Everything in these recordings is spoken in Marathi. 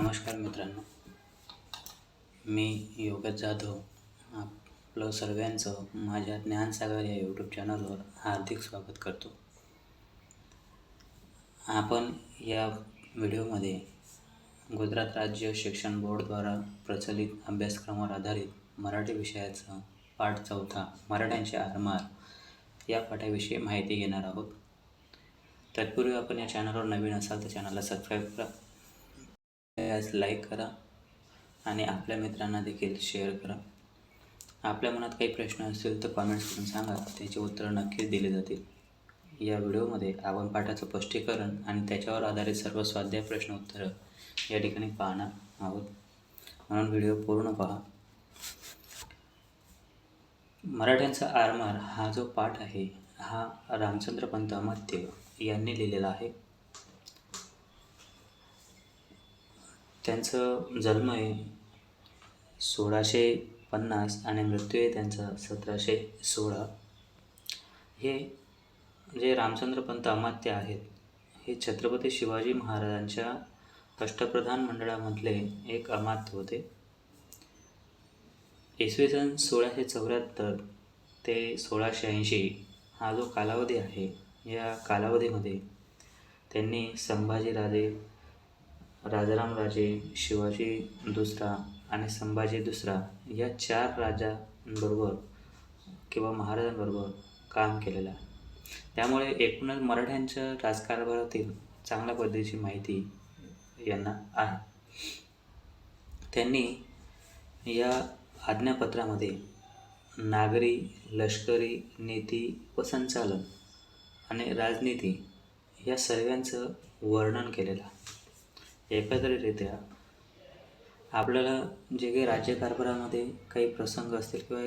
नमस्कार मित्रांनो. मी योगेश जाधव. आपलं सर्वांचं माझ्या ज्ञानसागर या यूट्यूब चॅनलवर हार्दिक स्वागत करतो. आपण या व्हिडिओमध्ये गुजरात राज्य शिक्षण बोर्डद्वारा प्रचलित अभ्यासक्रमावर आधारित मराठी विषयाचा पाठ चौथा मराठ्यांचे आरमार या पाठाविषयी माहिती घेणार आहोत. तत्पूर्वी आपण या चॅनलवर नवीन असाल तर चॅनलला सबस्क्राईब करा. यास लाईक करा आणि आपल्या मित्रांना देखील शेअर करा. आपल्या मनात काही प्रश्न असतील तर कॉमेंट्स करून सांगा. त्याची उत्तरं नक्कीच दिली जातील. या व्हिडिओमध्ये आपण पाठाचं स्पष्टीकरण आणि त्याच्यावर आधारित सर्व स्वाध्याय प्रश्न उत्तरं या ठिकाणी पाहणार आहोत. म्हणून व्हिडिओ पूर्ण पहा. मराठ्यांचा आरमार हा जो पाठ आहे हा रामचंद्र पंत अमात्य यांनी लिहिलेला आहे. त्यांचं जन्म आहे सोळाशे पन्नास आणि मृत्यू आहे त्यांचा सतराशे सोळा. हे जे रामचंद्र पंत अमात्य आहेत हे छत्रपती शिवाजी महाराजांच्या अष्टप्रधान मंडळामधले एक अमात्य होते. इसवी सन सोळाशे चौऱ्याहत्तर ते सोळाशे ऐंशी हा जो कालावधी आहे या कालावधीमध्ये त्यांनी संभाजीराजे राजारामराजे शिवाजी दुसरा आणि संभाजी दुसरा या चार राजांबरोबर किंवा महाराजांबरोबर काम केलेलं आहे. त्यामुळे एकूणच मराठ्यांच्या राजकारभारातील चांगल्या पद्धतीची माहिती यांना आहे. त्यांनी या आज्ञापत्रामध्ये नागरी लष्करी नीती व संचालन आणि राजनीती या सर्वांचं वर्णन केलेलं एकत्रितरित्या आपल्याला जे काही राज्यकारभारामध्ये काही प्रसंग असतील किंवा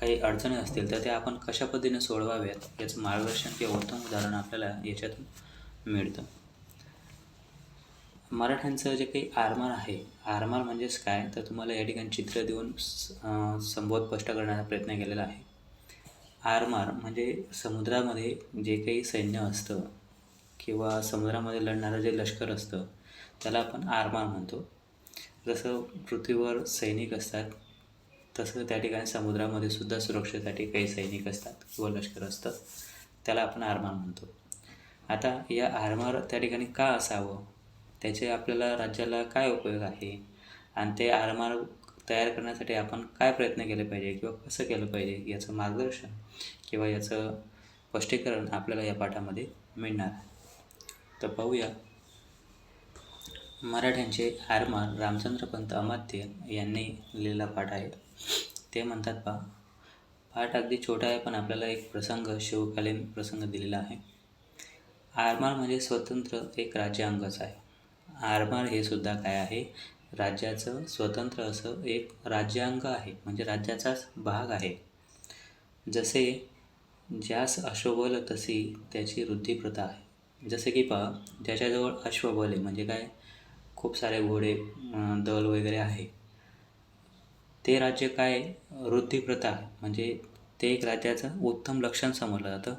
काही अडचणी असतील तर त्या आपण कशा पद्धतीने सोडवाव्यात याचं मार्गदर्शन किंवा उत्तम उदाहरण आपल्याला याच्यातून मिळतं. मराठ्यांचं जे काही आरमार आहे आरमार म्हणजेच काय? तर तुम्हाला या ठिकाणी चित्र देऊन संबोध स्पष्ट करण्याचा प्रयत्न केलेला आहे. आरमार म्हणजे समुद्रामध्ये जे काही सैन्य असतं किंवा समुद्रामध्ये लढणारं जे लष्कर असतं त्याला आपण आरमार म्हणतो. जसं पृथ्वीवर सैनिक असतात तसं त्या ठिकाणी समुद्रामध्ये सुद्धा सुरक्षेसाठी काही सैनिक असतात किंवा लष्कर असतं. त्याला आपण आरमार म्हणतो. आता या आरमार त्या ठिकाणी का असावं? त्याचे आपल्याला राज्याला काय उपयोग आहे? आणि ते आरमार तयार करण्यासाठी आपण काय प्रयत्न केले पाहिजे किंवा कसं केलं पाहिजे याचं मार्गदर्शन किंवा याचं स्पष्टीकरण आपल्याला या पाठामध्ये मिळणार तर पाहूया. मराठ्यांचे आरमार रामचंद्र पंत अमात्य यांनी लिहिलेला पाठ आहे. ते म्हणतात पा पाठ अगदी छोटा आहे पण आपल्याला एक प्रसंग शिवकालीन प्रसंग दिलेला आहे. आरमार म्हणजे स्वतंत्र एक राज्यांगच आहे. आरमार हे सुद्धा काय आहे? राज्याचं स्वतंत्र असं एक राज्यांग आहे म्हणजे राज्याचाच भाग आहे. जसे ज्यास अश्वबल तशी त्याची वृद्धिप्रथा आहे. जसे की पहा ज्याच्याजवळ अश्वबल आहे म्हणजे काय? खूप सारे घोडे दल वगैरे आहे. ते राज्य काय? वृद्धिप्रथा म्हणजे ते एक राज्याचं उत्तम लक्षण समजलं जातं.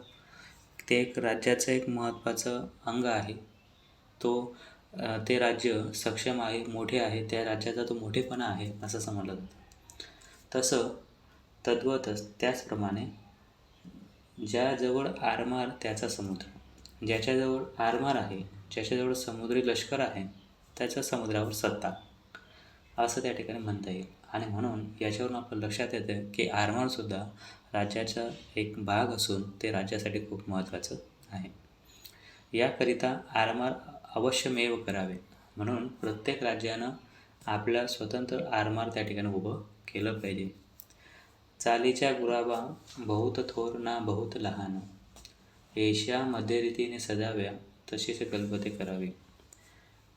ते एक राज्याचं एक महत्त्वाचं अंग आहे. तो ते राज्य सक्षम आहे मोठे आहे त्या राज्याचा तो मोठेपणा आहे असं समजलं जातं. तसं तद्वतच त्याचप्रमाणे ज्याजवळ आरमार त्याचा समुद्र ज्याच्याजवळ आरमार आहे ज्याच्याजवळ समुद्री लष्कर आहे त्याच्या समुद्रावर सत्ता. असं त्या ठिकाणी म्हणता येईल. आणि म्हणून याच्यावरून आपलं लक्षात येतं की आरमारसुद्धा राज्याचा एक भाग असून ते राज्यासाठी खूप महत्त्वाचं आहे. याकरिता आरमार अवश्यमेव करावे. म्हणून प्रत्येक राज्यानं आपल्या स्वतंत्र आरमार त्या ठिकाणी उभं केलं पाहिजे. चालीच्या गुराबा बहुत थोर ना बहुत लहान. एशिया मध्यरीतीने सजाव्या तशीच कल्पते करावी.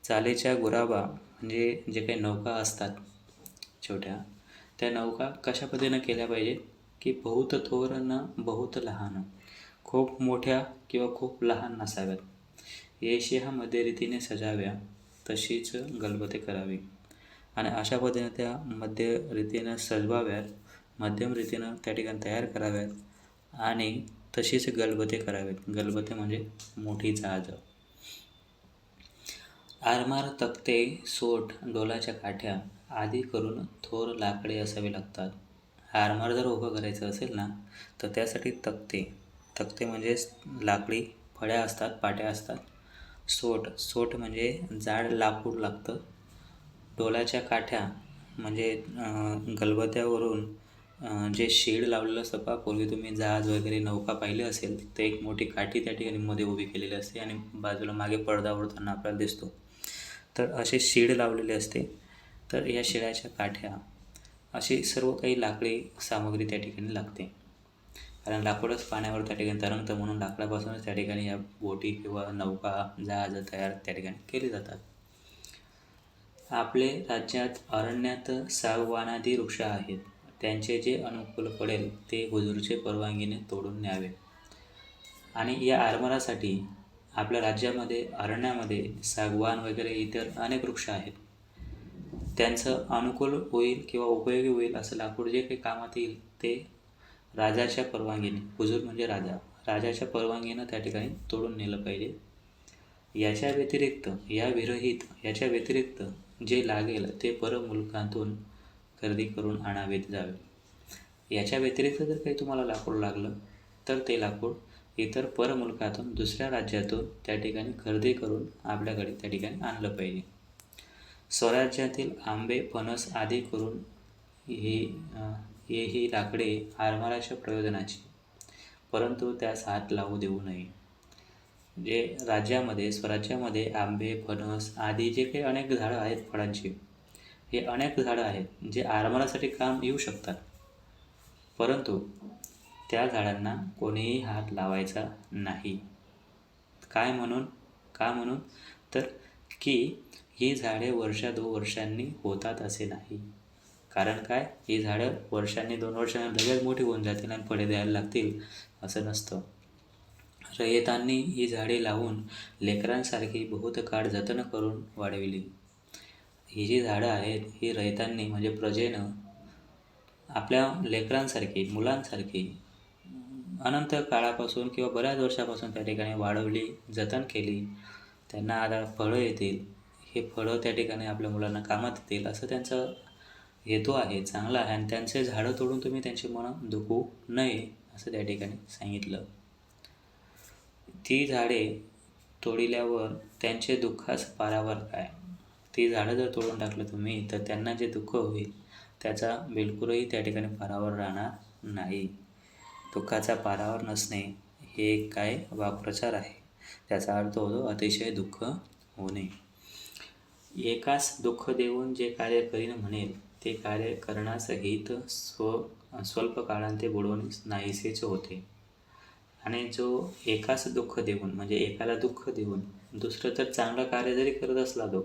चालेच्या गुराबा म्हणजे जे काही नौका असतात छोट्या त्या नौका कशा पद्धतीनं केल्या पाहिजे? की बहुत थोर न बहुत लहान. खूप मोठ्या किंवा खूप लहान नसाव्यात. एशिया मध्यरीतीने सजाव्या तशीच गलबते करावी. आणि अशा पद्धतीने त्या मध्य रीतीनं सजवाव्यात मध्यम रीतीनं त्या ठिकाणी तयार कराव्यात आणि तशीच गलबते करावेत. गलबते म्हणजे मोठी जहाजं आरमार तक्ते सोट डोलाच्या काठ्या आदी करून थोर लाकडे असावे लागतात. आरमार जर उभं करायचं असेल ना तर त्यासाठी तक्ते. तक्ते म्हणजे लाकडी फळ्या असतात पाट्या असतात. सोट सोट म्हणजे जाड लाकूड लागतं. डोलाच्या काठ्या म्हणजे गलबत्यावरून जे शेड लावलेलं असतं पहा पूर्वी तुम्ही जहाज वगैरे नौका पाहिली असेल तर एक मोठी काठी त्या ठिकाणी मध्ये उभी केलेली असते आणि बाजूला मागे पडदा उडताना आपल्याला दिसतो. तर असे शिड लावलेले असते. तर या शिडाच्या काठ्या अशी सर्व काही लाकडी सामग्री त्या ठिकाणी लागते. कारण लाकूडच पाण्यावर त्या ठिकाणी तरंगतं म्हणून लाकडापासूनच त्या ठिकाणी या बोटी किंवा नौका जहाज तयार त्या ठिकाणी केली जातात. आपले राज्यात अरण्यात सागवानादी वृक्ष आहेत. त्यांचे जे अनुकूल पडेल ते हुजूरचे परवानगीने तोडून न्यावे. आणि या आरमारासाठी आपल्या राज्यामध्ये अरण्यामध्ये सागवान वगैरे इतर अनेक वृक्ष आहेत. त्यांचं अनुकूल होईल किंवा उपयोगी होईल असं लाकूड जे काही कामात येईल ते राजाच्या परवानगीने हुजूर म्हणजे राजा राजाच्या परवानगीनं त्या ठिकाणी तोडून नेलं पाहिजे. याच्या व्यतिरिक्त या विरहित याच्या व्यतिरिक्त जे लागेल ते परमुलकातून खरेदी करून आणावेत जावे. याच्या व्यतिरिक्त जर काही तुम्हाला लाकूड लागलं तर ते लाकूड इतर परमुलकातून दुसऱ्या राज्यातून त्या ठिकाणी खरेदी करून आपल्याकडे त्या ठिकाणी आणलं पाहिजे. स्वराज्यातील आंबे फणस आदी करून ही हे ही लाकडे आरमाराच्या प्रयोजनाची. परंतु त्यास हात लावू देऊ नये. जे राज्यामध्ये स्वराज्यामध्ये आंबे फणस आदी जे काही अनेक झाडं आहेत फळांची हे अनेक झाडं आहेत जे आरमारासाठी काम येऊ शकतात. परंतु त्या झाडांना कोणीही हात लावायचा नाही. काय म्हणून? का म्हणून? तर की ही झाडे वर्षा दोन वर्षांनी होतात असे नाही. कारण काय? ही झाडं वर्षांनी दोन वर्षांनी लगेच मोठी होऊन जातील आणि फळे द्यायला लागतील असं नसतं. रयतांनी ही झाडे लावून लेकरांसारखी बहुत काळ जतन करून वाढविली. ही जी झाडं आहेत ही रयतांनी म्हणजे प्रजेनं आपल्या लेकरांसारखी मुलांसारखी अनंत काळापासून किंवा बऱ्याच वर्षापासून त्या ठिकाणी वाढवली जतन केली. त्यांना आता फळं येतील. हे फळं त्या ठिकाणी आपल्या मुलांना कामात येतील असं त्यांचं हेतू आहे चांगला आहे. आणि त्यांचे झाडं तोडून तुम्ही त्यांची मनं दुखू नये असं त्या ठिकाणी सांगितलं. ती झाडे तोडिल्यावर त्यांचे दुःखास पारावर काय? ती झाडं जर तोडून टाकलं तुम्ही तर त्यांना जे दुःख होईल त्याचा बिलकुलही त्या ठिकाणी पारावर राहणार नाही. दुःखाचा पारावर नसणे हे एक काय वाक्प्रचार आहे? त्याचा अर्थ होतो अतिशय दुःख होणे. एकास दुःख देऊन जे कार्य करीन म्हणेल ते कार्य करण्यास हित स्व स्वल्प काळांते बुडवून नाहीसेच होते. आणि जो एकाच दुःख देऊन म्हणजे एकाला दुःख देऊन दुसरं तर चांगलं कार्य जरी करत असला तो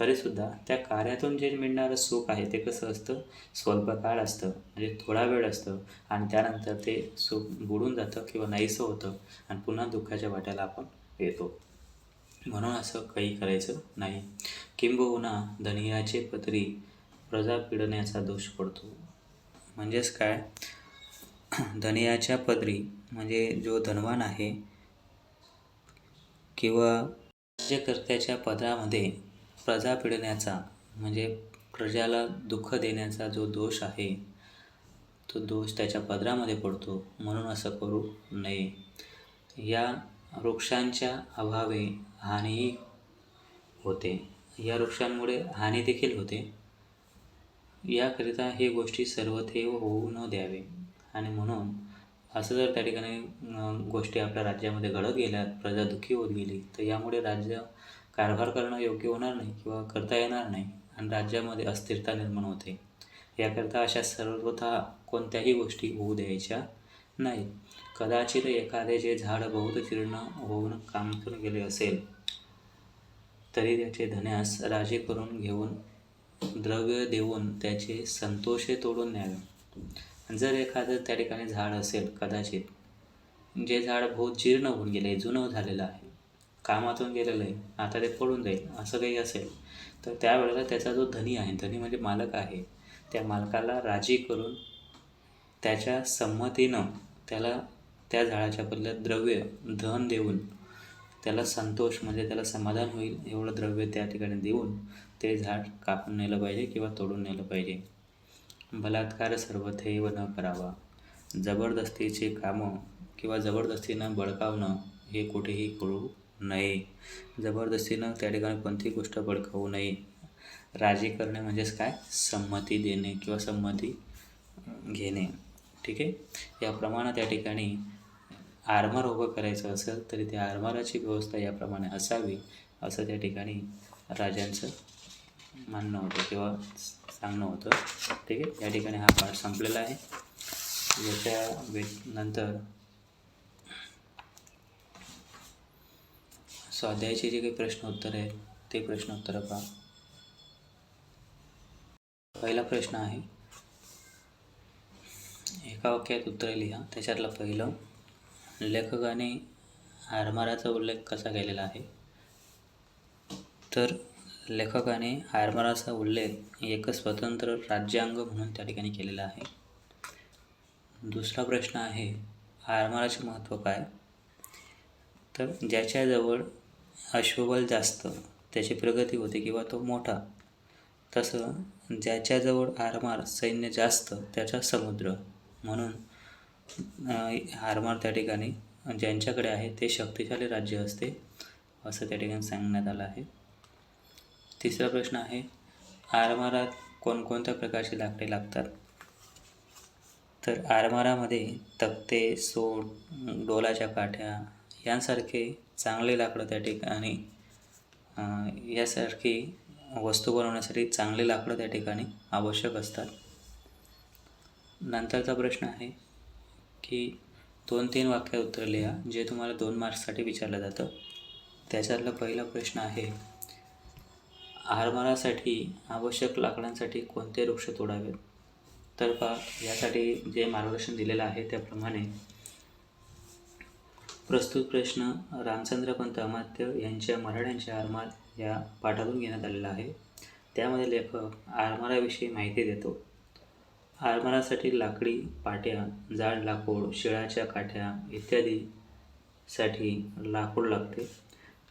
तरीसुद्धा त्या कार्यातून जे मिळणारं सुख आहे ते कसं असतं? स्वल्पकाळ असतं. म्हणजे थोडा वेळ असतं. आणि त्यानंतर ते सुख बुडून जातं किंवा नाहीसं होतं आणि पुन्हा दुःखाच्या वाट्याला आपण येतो. म्हणून असं काही करायचं नाही. किंबहुना धनियाचे पत्री प्रजा पिडण्याचा दोष पडतो. म्हणजेच काय? धनियाच्या पदरी म्हणजे जो धनवान आहे किंवा राज्यकर्त्याच्या पदामध्ये प्रजा पिडण्याचा म्हणजे प्रजाला दुःख देण्याचा जो दोष आहे तो दोष त्याच्या पदरामध्ये पडतो. म्हणून असं करू नये. या वृक्षांच्या अभावे हानीही होते. या वृक्षांमुळे हानी देखील होते. याकरिता हे गोष्टी सर्वथैव होऊ न द्यावे. आणि म्हणून असं जर त्या ठिकाणी गोष्टी आपल्या राज्यामध्ये घडत गेल्या प्रजा दुःखी होत गेली तर यामुळे राज्य कारभार करणं योग्य होणार नाही किंवा करता येणार नाही आणि राज्यामध्ये अस्थिरता निर्माण होते. याकरता अशा सर्वथा कोणत्याही गोष्टी होऊ द्यायच्या नाही कदाचित एखादे जे झाड बहुत जीर्ण होऊन काम करून गेले असेल तरी त्याचे धन्यास राजे करून घेऊन द्रव्य देऊन त्याचे संतोषे तोडून न्यावे. जर एखादं त्या ठिकाणी झाड असेल कदाचित जे झाड बहुत जीर्ण होऊन गेले जुनं झालेलं आहे कामातून गेलेलं आहे आता ते पडून जाईल असं काही असेल. तर त्यावेळेला त्याचा जो धनी आहे धनी म्हणजे मालक आहे त्या मालकाला राजी करून त्याच्या संमतीनं त्याला त्या झाडाच्या बदल्यात द्रव्य धन देऊन त्याला संतोष म्हणजे त्याला समाधान होईल एवढं द्रव्य त्या ठिकाणी देऊन ते झाड कापून नेलं पाहिजे किंवा तोडून नेलं पाहिजे. बलात्कार सर्वथैव न करावा. जबरदस्तीचे कामं किंवा जबरदस्तीनं बळकावणं हे कुठेही करू नये जबरदस्तीनं त्या ठिकाणी कोणतीही गोष्ट बळकावू नये. राजी करणे म्हणजेच काय? संमती देणे किंवा संमती घेणे. ठीक आहे? याप्रमाणे त्या ठिकाणी आरमार उभं करायचं असेल तरी त्या आरमाराची व्यवस्था याप्रमाणे असावी असं त्या ठिकाणी राजांचं मानणं होतं किंवा सांगणं होतं. ठीक आहे? या ठिकाणी हा पाठ संपलेला आहे. याच्या वे नंतर स्वाध्यायाचे जे काही प्रश्न उत्तर आहेत ते प्रश्न उत्तर पहा. पहिला प्रश्न आहे एका वाक्यात उत्तरे लिहा. त्याच्यातलं पहिलं लेखकाने आरमाराचा उल्लेख कसा केलेला आहे? तर लेखकाने आरमाराचा उल्लेख एक स्वतंत्र राज्यांग म्हणून त्या ठिकाणी केलेला आहे. दुसरा प्रश्न आहे आरमाराचे महत्त्व काय? तर ज्याच्याजवळ अश्वबल जास्त त्याची प्रगती होते किंवा तो मोठा. तसं ज्याच्याजवळ आरमार सैन्य जास्त त्याचा समुद्र. म्हणून आरमार त्या ठिकाणी ज्यांच्याकडे आहे ते शक्तिशाली राज्य असते असं त्या ठिकाणी सांगण्यात आलं आहे. तिसरा प्रश्न आहे आरमारात कोणकोणत्या प्रकारची लाकडे लागतात? तर आरमारामध्ये तक्ते सोड डोलाच्या काठ्या यांसारखे चांगले लाकडं त्या ठिकाणी यासारखी वस्तू बनवण्यासाठी चांगले लाकडं त्या ठिकाणी आवश्यक असतात. नंतरचा प्रश्न आहे की दोन तीन वाक्य उत्तर लिहा जे तुम्हाला दोन मार्क्ससाठी विचारलं जातं. त्याच्यातला पहिला प्रश्न आहे आरमारासाठी आवश्यक लाकडांसाठी कोणते वृक्ष तोडावेत? तर पा यासाठी जे मार्गदर्शन दिलेलं आहे त्याप्रमाणे प्रस्तुत प्रश्न रामचंद्र पंत अमात्य यांच्या मराठ्यांच्या आरमार या पाठातून घेण्यात आलेला आहे. त्यामध्ये लेखक आरमाराविषयी माहिती देतो. आरमारासाठी लाकडी पाट्या जाड लाकूड शिळाच्या काठ्या इत्यादीसाठी लाकूड लागते.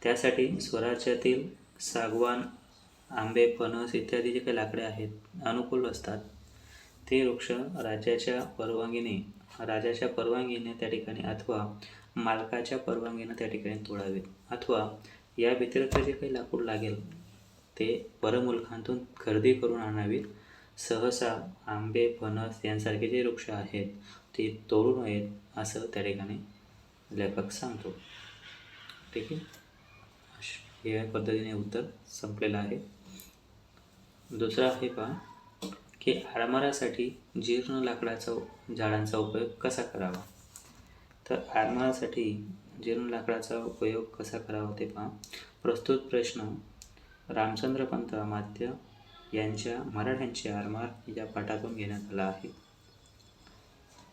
त्यासाठी स्वराज्यातील सागवान आंबे फणस इत्यादी जे काही लाकडे आहेत अनुकूल असतात. ते वृक्ष राज्याच्या परवानगीने राजाच्या परवानगीने त्या ठिकाणी अथवा मालकाच्या परवानगीनं त्या ठिकाणी तोडावेत अथवा या व्यतिरिक्त जे काही लाकूड लागेल ते परमुलखांतून खरेदी करून आणावीत. सहसा आंबे फणस यांसारखे जे वृक्ष आहेत ते तोडू नयेत असं त्या ठिकाणी लेखक सांगतो. ठीक आहे? या पद्धतीने उत्तर संपलेलं आहे. दुसरा आहे पहा की आरमारासाठी जीर्ण लाकडाचा झाडांचा उपयोग कसा करावा? तर आरमारासाठी जीर्ण लाकडाचा उपयोग कसा करावा ते पहा. प्रस्तुत प्रश्न रामचंद्र पंत अमात्य यांच्या मराठ्यांचे आरमार या पाठातून घेण्यात आला आहे.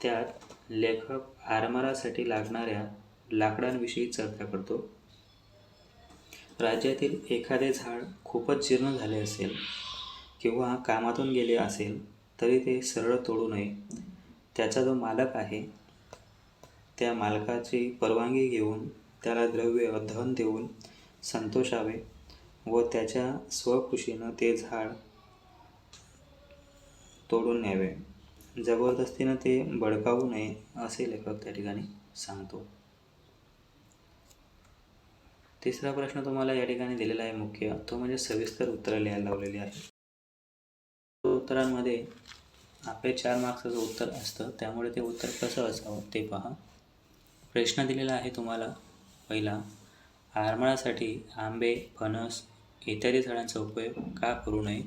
त्यात लेखक आरमारासाठी लागणाऱ्या लाकडांविषयी चर्चा करतो. राज्यातील एखादे झाड खूपच जीर्ण झाले असेल किंवा कामातून गेले असेल तरी ते सरळ तोडू नये. त्याचा जो मालक आहे त्या मालकाची परवानगी घेऊन त्याला द्रव्य धन देऊन संतोषावे व त्याच्या स्वखुशीनं ते झाड तोडून न्यावे. जबरदस्तीनं ते बडकावू नये असे लेखक त्या ठिकाणी सांगतो. तिसरा प्रश्न तुम्हाला या ठिकाणी दिलेला आहे मुख्य. तो म्हणजे सविस्तर उत्तरं लिहायला लावलेली आहे. उत्तरांमध्ये आपले चार मार्क्सचं उत्तर असतं. त्यामुळे ते उत्तर कसं असावं ते पहा. प्रश्न दिलेला आहे तुम्हाला. पहिला आरमाळासाठी आंबे फणस इत्यादी झाडांचा उपयोग का करू नये?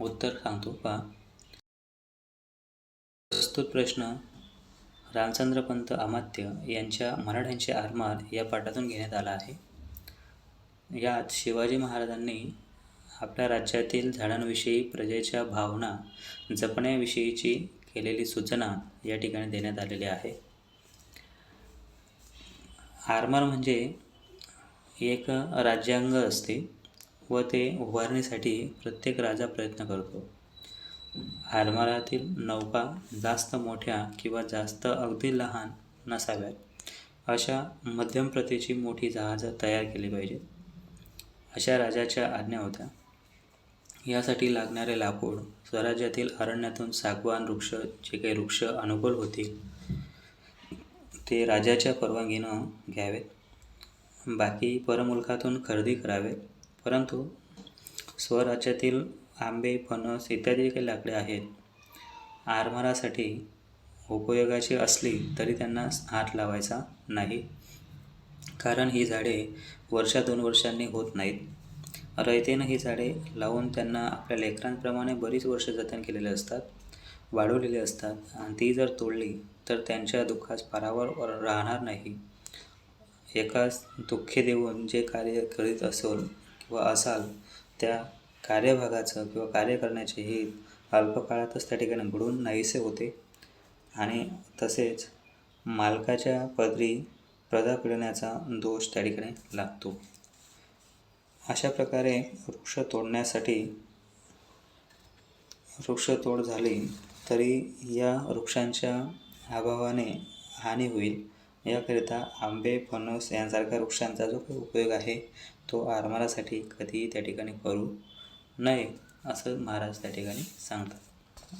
उत्तर सांगतो. पहा. प्रस्तुत प्रश्न रामचंद्रपंत अमात्य यांच्या मराठ्यांचे आरमार या पाठातून घेण्यात आला आहे. यात शिवाजी महाराजांनी आपल्या राज्यातील झाडांविषयी प्रजेच्या भावना जपण्याविषयीची केलेली सूचना या ठिकाणी देण्यात आलेली आहे. आरमार म्हणजे एक राज्यांग असते व ते उभारण्यासाठी प्रत्येक राजा प्रयत्न करतो. आरमारातील नौका जास्त मोठ्या किंवा जास्त अगदी लहान नसाव्यात. अशा मध्यम प्रतीची मोठी जहाजं तयार केली पाहिजेत. अशा राजाच्या आज्ञा होत्या. यासाठी लागणारे लाकूड स्वराज्यातील अरण्यातून सागवान वृक्ष जे काही वृक्ष अनुकूल होतील ते राजाच्या परवानगीनं घ्यावेत. बाकी परमुलखातून खरेदी करावेत. परंतु स्वराज्यातील आंबे फणस इत्यादी काही लाकडे आहेत आरमारासाठी उपयोगाची असली तरी त्यांना हात लावायचा नाही. कारण ही झाडे वर्षा दोन वर्षांनी होत नाहीत. रयतेनं ही झाडे लावून त्यांना आपल्या लेकरांप्रमाणे बरीच वर्ष जतन केलेले असतात वाढवलेले असतात. आणि ती जर तोडली तर त्यांच्या दुःखास पारावर राहणार नाही. एकाच दुःखे देऊन जे कार्य करीत असेल किंवा असाल त्या कार्यभागाचं किंवा कार्य करण्याचे हे अल्पकाळातच त्या ठिकाणी घडून नाहीसे होते. आणि तसेच मालकाच्या पदरी प्रदा पिळण्याचा दोष त्या ठिकाणी लागतो. अशा प्रकारे वृक्ष तोडण्यासाठी वृक्षतोड झाली तरी या वृक्षांच्या अभावाने हानी होईल. याकरिता आंबे फणस यांसारख्या वृक्षांचा जो काही उपयोग आहे तो आरमारासाठी कधीही त्या ठिकाणी करू नये असं महाराज त्या ठिकाणी सांगतात.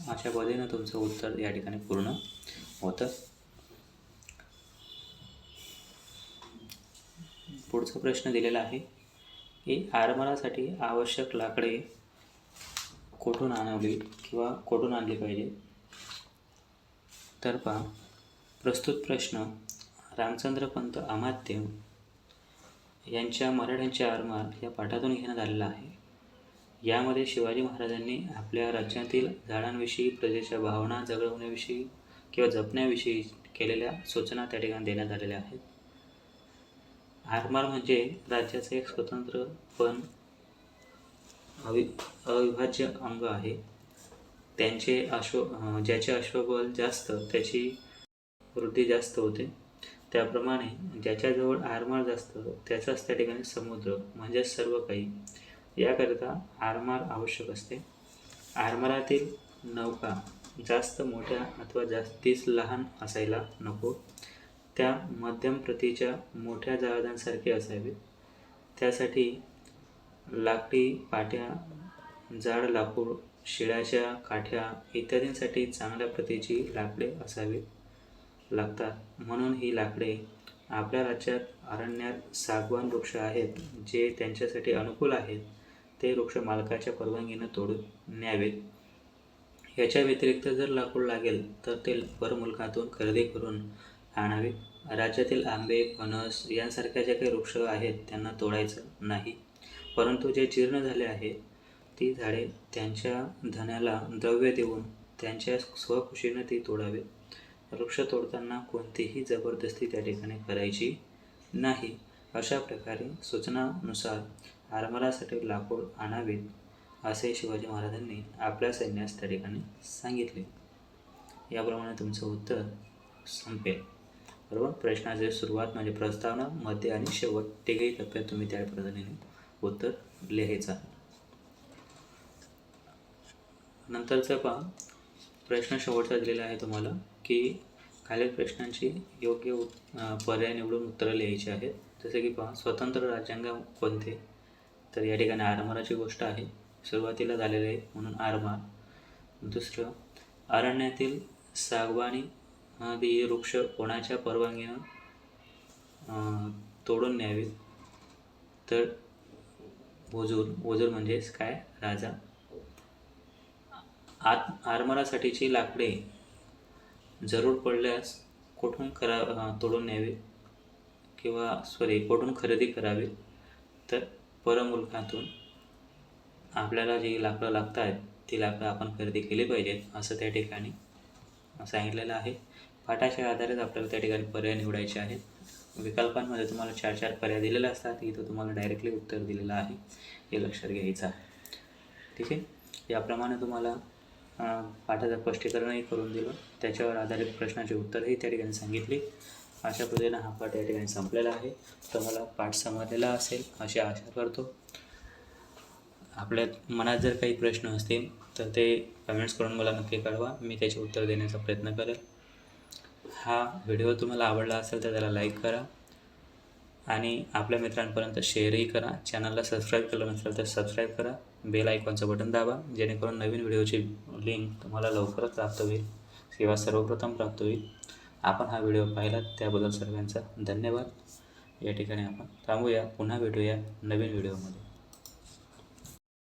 अशा पद्धतीनं तुमचं उत्तर या ठिकाणी पूर्ण होतं. पुढचा प्रश्न दिलेला आहे ही आरमारासाठी आवश्यक लाकडे कुठून आणवली किंवा कुठून आणली पाहिजे? तर पहा प्रस्तुत प्रश्न रामचंद्र पंत अमात्य यांच्या मराठ्यांचे आरमार या पाठातून घेण्यात आलेला आहे. यामध्ये शिवाजी महाराजांनी आपल्या राज्यातील झाडांविषयी प्रजेच्या भावना जगवण्याविषयी किंवा जपण्याविषयी केलेल्या सूचना त्या ठिकाणी देण्यात आलेल्या आहेत. आरमार म्हणजे राज्याचे एक स्वतंत्र पण अवि अविभाज्य अंग आहे. त्यांचे अश्व ज्याचे अश्वबल जास्त त्याची वृद्धी जास्त होते. त्याप्रमाणे ज्याच्याजवळ आरमार जास्त त्याचाच त्या ठिकाणी समुद्र म्हणजेच सर्व काही. याकरिता आरमार आवश्यक असते. आरमारातील नौका जास्त मोठ्या अथवा जास्तीच लहान असायला नको. त्या मध्यम प्रतीच्या मोठ्या जहाजांसारखे असावे. त्यासाठी लाकडी पाट्या जाड लाकूड शिळ्याच्या काठ्या इत्यादींसाठी चांगल्या प्रतीची लाकडे असावीत लागतात. म्हणून ही लाकडे आपल्या राज्यात अरण्यात सागवान वृक्ष आहेत जे त्यांच्यासाठी अनुकूल आहेत. ते वृक्ष मालकाच्या परवानगीनं तोडून न्यावेत. याच्या व्यतिरिक्त जर लाकूड लागेल तर ते परमुलकातून खरेदी करून आणावे. राज्यातील आंबे फणस यांसारख्या ज्या काही वृक्ष आहेत त्यांना तोडायचं नाही. परंतु जे जीर्ण झाले आहे ती झाडे त्यांच्या धन्याला द्रव्य देऊन त्यांच्या स्वखुशीनं ती तोडावे. वृक्ष तोडताना कोणतीही जबरदस्ती त्या ठिकाणी करायची नाही. अशा प्रकारे सूचनानुसार आरमारासाठी लाकूड आणावेत असे शिवाजी महाराजांनी आपल्या सैन्यास त्या ठिकाणी सांगितले. याप्रमाणे तुमचं उत्तर संपेल. बरोबर? प्रश्नाचे सुरुवात म्हणजे प्रस्तावना मध्य आणि शेवट. तिघही टप्प्यात तुम्ही त्या पद्धतीने उत्तर लिहायचं. आहे नंतरचा पहा. प्रश्न शेवटचा दिलेला आहे तुम्हाला की खालील प्रश्नांची योग्य पर्याय निवडून उत्तरं लिहायची आहेत. जसे की पहा स्वतंत्र राज्यांग कोणते? तर या ठिकाणी आरमाराची गोष्ट आहे. सुरुवातीला झालेले आहे म्हणून आरमार. दुसरं अरण्यातील सागवानी आदी वृक्ष कोणाच्या परवानगीनं तोडून न्यावेत? तर वजूर वजूर म्हणजेच काय? राजा. आत आरमारासाठीची लाकडे जरूर पडल्यास कुठून करा तोडून न्यावे किंवा सॉरी कुठून खरेदी करावी तर परमुलकातून आपल्याला जी लाकडं लागत आहेत ती लाकडं आपण खरेदी केली पाहिजेत असं त्या ठिकाणी सांगितलेलं आहे. पाठाच्या आधारेच आपल्याला त्या ठिकाणी पर्याय निवडायचे आहेत. विकल्पांमध्ये तुम्हाला चार चार पर्याय दिलेले असतात. इथं तुम्हाला डायरेक्टली उत्तर दिलेलं आहे. हे लक्षात घ्यायचं आहे. ठीक आहे? याप्रमाणे तुम्हाला पाठाचं स्पष्टीकरणही करून दिलं. त्याच्यावर आधारित प्रश्नाचे उत्तरही त्या ठिकाणी सांगितली. अशा पद्धतीनं हा पाठ या ठिकाणी संपलेला आहे. तुम्हाला पाठ समजलेला असेल अशी आशा करतो. आपल्या मनात जर काही प्रश्न असतील तर ते कमेंट्स करून मला नक्की कळवा. मी त्याचे उत्तर देण्याचा प्रयत्न करेल. हा व्हिडिओ तुम्हाला आवडला असेल तर त्याला लाईक करा आणि आपल्या मित्रांपर्यंत शेअरही करा. चॅनलला सबस्क्राईब केलं नसेल तर सबस्क्राईब करा. बेल आयकॉनचं बटन दाबा जेणेकरून नवीन व्हिडिओची लिंक तुम्हाला लवकरच प्राप्त होईल. किंवा सर्वप्रथम प्राप्त होईल. आपण हा व्हिडिओ पाहिलात त्याबद्दल सर्वांचा धन्यवाद. या ठिकाणी आपण थांबूया पुन्हा भेटूया नवीन व्हिडिओमध्ये.